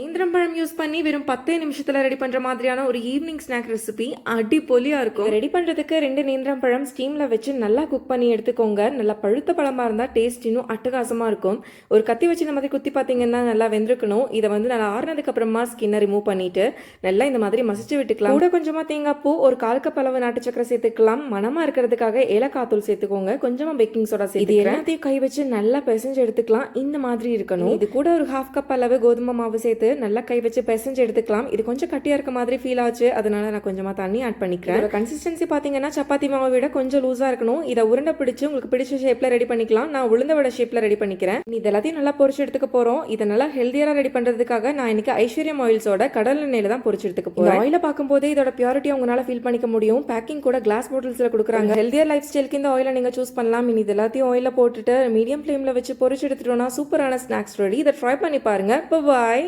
நேந்திரம் பழம் யூஸ் பண்ணி வெறும் பத்தே நிமிஷத்துல ரெடி பண்ற மாதிரியான ஒரு ஈவினிங் ஸ்நாக் ரெசிபி அடிப்பொலியா இருக்கும். ரெடி பண்றதுக்கு ரெண்டு நேந்திரம் பழம் ஸ்டீம்ல வச்சு நல்லா குக் பண்ணி எடுத்துக்கோங்க. நல்லா பழுத்த பழமா இருந்தா டேஸ்ட் இன்னும் அட்டகாசமா இருக்கும். ஒரு கத்தி வச்சு இந்த மாதிரி குத்தி பார்த்தீங்கன்னா நல்லா வெந்திருக்கணும். இதை வந்து நல்லா ஆறுனதுக்கு அப்புறமா ஸ்கின்னை ரிமூவ் பண்ணிட்டு நல்லா இந்த மாதிரி மசிச்சு விட்டுக்கலாம். கூட கொஞ்சமா தேங்காய் பூ ஒரு கால் கப் அளவு நாட்டு சக்கரை சேர்த்துக்கலாம். மனமா இருக்கிறதுக்காக ஏலக்காய் தூள் சேர்த்துக்கோங்க. கொஞ்சமா பேக்கிங் சோடா சேர்த்து எல்லாத்தையும் கை வச்சு நல்லா பிசைஞ்சு எடுத்துக்கலாம். இந்த மாதிரி இருக்கணும். இது கூட ஒரு ஹாஃப் கப் அளவு கோதுமை மாவு சேர்த்து நல்லா கை வச்சு பிசைஞ்சு எடுத்துக்கலாம். இது கொஞ்சம் கட்டியா இருக்க மாதிரி ஃபீல் ஆச்சு. அதனால நான் கொஞ்சமா தண்ணி ஆட் பண்ணிக்கிறேன். கன்சிஸ்டன்சி பாத்தீங்கன்னா சப்பாத்தி மாவை விட கொஞ்சம் லூஸா இருக்கணும். இதை உருண்டை பிடிச்சு உங்களுக்கு பிடிச்ச ஷேப்ல ரெடி பண்ணிக்கலாம். நான் உளுந்த வடை ஷேப்ல ரெடி பண்ணிக்கிறேன். இது எல்லாத்தையும் நல்லா பொரிச்சு எடுத்துக்க போறோம். இதை நல்லா ஹெல்தியரா ரெடி பண்றதுக்காக நான் இன்னைக்கு ஐஸ்வர்யம் ஆயில்ஸோட கடல் எண்ணெயில தான் பொரிச்சு எடுத்துக்க போறேன். ஆயில பார்க்கும்போது இதோட பியூரிட்டி உங்களால ஃபீல் பண்ணிக்க முடியும். பேக்கிங் கூட கிளாஸ் பாட்டில்ஸ்ல கொடுக்குறாங்க. ஹெல்தியர் லைஃப் ஸ்டைலுக்கு இந்த ஆயிலை நீங்க சூஸ் பண்ணலாம். இனி இது எல்லாத்தையும் ஆயில போட்டுட்டு மீடியம் ஃப்ளேம்ல வச்சு பொரிச்சு எடுத்துட்டோம்னா சூப்பரான ஸ்நாக்ஸ் ரெடி இதை ட்ரை பண்ணி பாருங்க. பாய்